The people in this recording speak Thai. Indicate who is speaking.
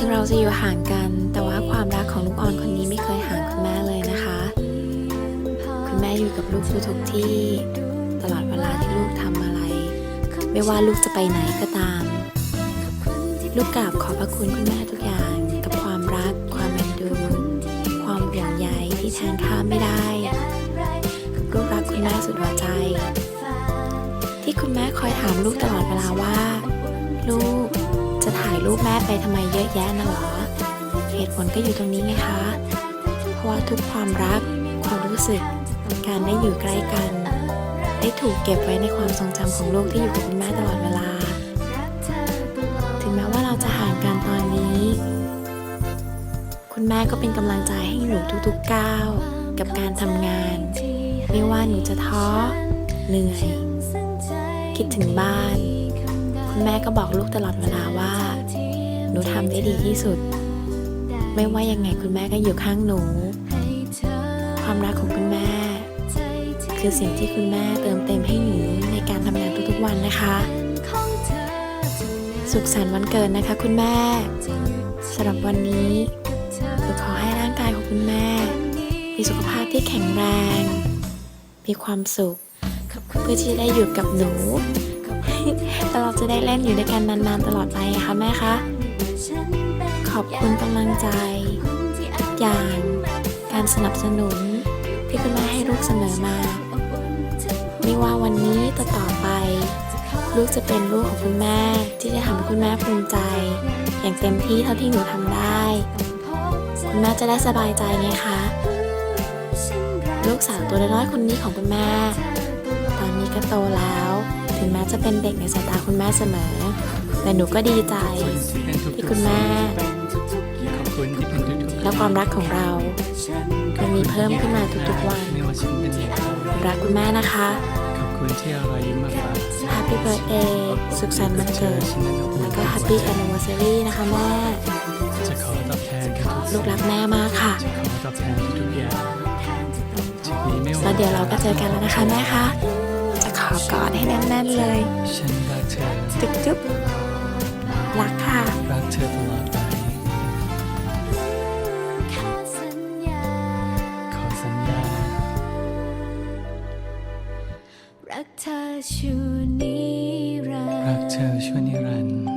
Speaker 1: ถึงเราจะอยู่ห่างกัน แต่ว่าความรักของลูกอ่อนคนนี้ไม่เคยห่างคุณแม่เลยนะคะ คุณแม่อยู่กับลูกทุกที่ ตลอดเวลาที่ลูกทำอะไร ไม่ว่าลูกจะไปไหนก็ตาม ลูกกราบขอบพระคุณคุณแม่ทุกอย่างกับความรัก ความเอ็นดู ความห่วงใยที่แทนค่าไม่ได้ลูกรักคุณแม่สุดหัวใจ ที่คุณแม่คอยถามลูกตลอดเวลาว่า ลูก จะถ่ายรูปแม่ไปทำไมเยอะแยะนะหรอ เหตุผลก็อยู่ตรงนี้ไงคะ เพราะว่าทุกความรัก ความรู้สึก การได้อยู่ใกล้กัน ได้ถูกเก็บไว้ในความทรงจำของลูกที่อยู่กับคุณแม่ตลอดเวลา ถึงแม้ว่าเราจะห่างกันตอนนี้ คุณแม่ก็เป็นกำลังใจให้หนูทุกๆก้าวกับการทำงาน ไม่ว่าหนูจะท้อเหนื่อยคิดถึงบ้าน แม่ก็บอกลูกตลอดเวลาว่า หนูทำได้ดีที่สุด ไม่ว่ายังไงคุณแม่ก็อยู่ข้างหนู ความรักของคุณแม่ คือสิ่งที่คุณแม่เติมเต็มให้หนูในการทำงานทุกๆวันนะคะ สุขสันต์วันเกิดนะคะคุณแม่สำหรับวันนี้หนูขอให้ร่างกายของคุณแม่ มีสุขภาพที่แข็งแรง มีความสุข เพื่อที่จะได้อยู่กับหนู เราจะได้เล่นอยู่ด้วยกันนานๆตลอดไปนะคะแม่คะ ขอบคุณกำลังใจทุกอย่าง การสนับสนุน ที่คุณแม่ให้ลูกเสมอมา ไม่ว่าวันนี้ต่อต่อไป ลูกจะเป็นลูกของคุณแม่ที่จะทำให้คุณแม่ภูมิใจ อย่างเต็มที่เท่าที่หนูทำได้ คุณแม่จะได้สบายใจไงคะลูกสาวตัวน้อยๆคนนี้ของคุณแม่ ตอนนี้ก็โตแล้ว ถึงแม้จะเป็นเด็กในสายตาคุณแม่เสมอ แต่หนูก็ดีใจที่คุณแม่ และความรักของเรา มันมีเพิ่มขึ้นมาทุกๆวัน รักคุณแม่นะคะ
Speaker 2: ขอบคุณที่เอารอยยิ้มมาฝาก
Speaker 1: Happy Birthday สุขสันต์วันเกิด แล้วก็ Happy Anniversary นะคะแม่
Speaker 2: จะขอตอบแทน
Speaker 1: ลูกรักแม่มากค่ะ
Speaker 2: จะขอตอบแทนทุกอย่าง
Speaker 1: แล้วเดี๋ยวเราก็เจอกันแล้วนะคะแม่คะ จะขอกอดให้แน่นๆเลย
Speaker 2: ฉันรักเธอ
Speaker 1: จุ๊บจุ๊บรักค่ะ
Speaker 2: รักเธอตลอดไปขอสัญญา
Speaker 3: รักเธอชูนิรันดร์
Speaker 2: รักเธอชั่วนิรันดร์